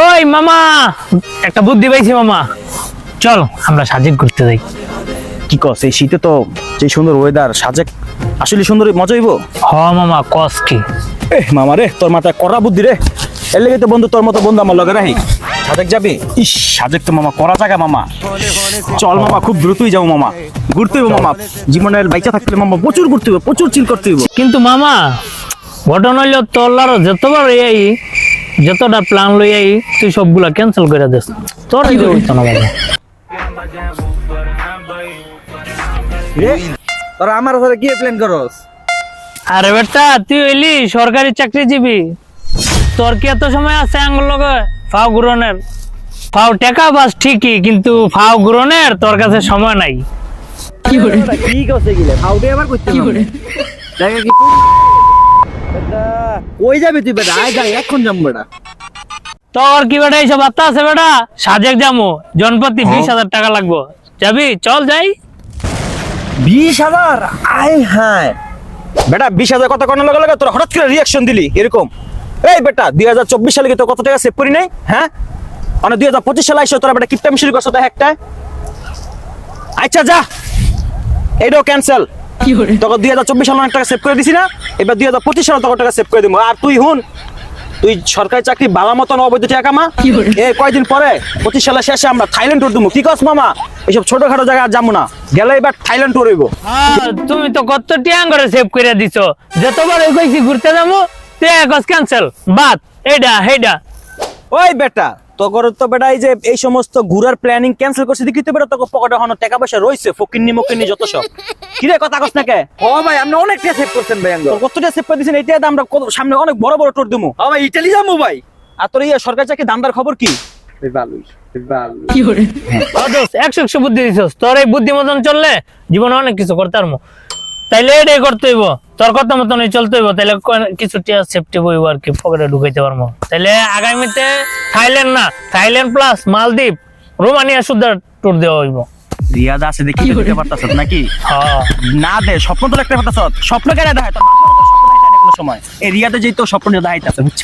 ওই মামা একটা বুদ্ধি পাইছি মামা। চল আমরা সাজেক ঘুরতে যাই। কি কস এই শীতে তো যে সুন্দর ওয়েদার সাজেক আসলে সুন্দর মজা হইব? হ মামা কস কি? এ মামা রে তোর মাথায় করা বুদ্ধি রে। এর লেগে তো বন্ধু তোর মতো বন্ধু আমার লগে রাহি। সাজেক যাবি? ইস সাজেক তো মামা করা জায়গা মামা। চল মামা খুব দ্রুতই যাও মামা। ঘুরতে হইব মামা। জীবনের বাইচা থাকলে মামা প্রচুর ঘুরতে হইব প্রচুর চিল করতে হইব। কিন্তু মামা ঘটনা হইল তোর যতবার এই যতটা প্ল্যান লই আই তুই সবগুলা ক্যান্সেল করে দিস। তোর যে হইতো না বাবা। তোরা আমার সাথে কি প্ল্যান করস? আরে বেটা তুই হইলি সরকারি চাকরিজীবী। তোর কি এত সময় আছে আঙ্গুল লগে? ফাও ঘুরনের। ফাও টেকা বাস ঠিকই কিন্তু ফাও ঘুরনের তোর কাছে সময় নাই। কি করে? করছে গিলে হাউডে আবার করতে হবে। জায়গা কি কই যাবি তুই বেটা? আয় যাই এখন যাম বেটা। তোর কি বেটা এইসব আত্মা আছে বেটা? সাজেক যামু জনপ্রতি বিশ হাজার টাকা লাগবো। যাবি? চল যাই। বিশ হাজার? আয় হ্যাঁ। বেটা বিশ হাজার কথা কোনো লগে লগে তোর হঠাৎ করে রিয়াকশন দিলি এরকম। এই বেটা দুই হাজার চব্বিশ সালে কি তোর কত টাকা সেভ করি নাই? হ্যাঁ? মানে দুই হাজার পঁচিশ সালে আইসো তোরা বেটা কিপটা মিশুরি করছ দেখ একটা। আচ্ছা যা। এইটাও ক্যান্সেল তোকে দুই হাজার চব্বিশ সালে অনেক টাকা সেভ করে দিছি না এবার দুই হাজার পঁচিশ সালে তোকে টাকা সেভ করে দিব। আর তুই হুন তুই সরকারি চাকরি বাবা মতন অবৈধ টাকা মা। এ কয়দিন পরে? পঁচিশ সালের শেষে আমরা থাইল্যান্ড ট্যুর দেবো। কি কস মামা? এইসব ছোটখাটো জায়গায় আর যাব না। গেলে এবার থাইল্যান্ড ট্যুর হইব। হ্যাঁ, তুমি তো কত টিয়াং করে সেভ করে দিছো। যতবার ওই কইছি ঘুরতে যাব একস ক্যান্সেল বাদ এইডা হেডা ওই বেটা তোর তো বেটা এই যে এই সমস্ত ঘুরার প্ল্যানিং ক্যান্সেল করছে দেখি তো বেটা তোকে পকেটে হনো টাকা পয়সা রইছে ফকিন্নি মকিন্নি যত সব। কি রে কথা কস না কে? ও ভাই আপনি অনেকটা সেভ করছেন ভাই আঙ্গ তোর কতটা সেভ করে দিছেন? এইটা আমরা কত- সামনে অনেক বড় বড় ট্যুর দেবো ও ভাই ইটালি যাব ভাই। আর তোর এই সরকারি চাকরি দান্দার খবর কি? ভালোই দোস্ত, একশো একশো বুদ্ধি দিছস। তোর এই বুদ্ধি মতন চললে জীবনে অনেক কিছু করতে পারব। তাইলে এটাই করতে হইব। তোর কথা মতনই চলতে হইব। তাইলে কোন- কিছু টিয়া সেফটি বইব আর কি পকেটে ঢুকাইতে পারব। তাইলে আগামীতে থাইল্যান্ড না থাইল্যান্ড প্লাস মালদ্বীপ রোমানিয়া শুদ্ধ ট্যুর দেওয়া হইব। রিয়াদ আছে দেখি তো দিতে পারতাছ নাকি? হ্যাঁ। না দে স্বপ্ন তো দেখতে পারতাছ স্বপ্ন কেন দেখায় তোর তো স্বপ্ন দেখায় না কোনো সময়। এই রিয়াদে যেই তো স্বপ্ন দেখাইতাছে বুঝছ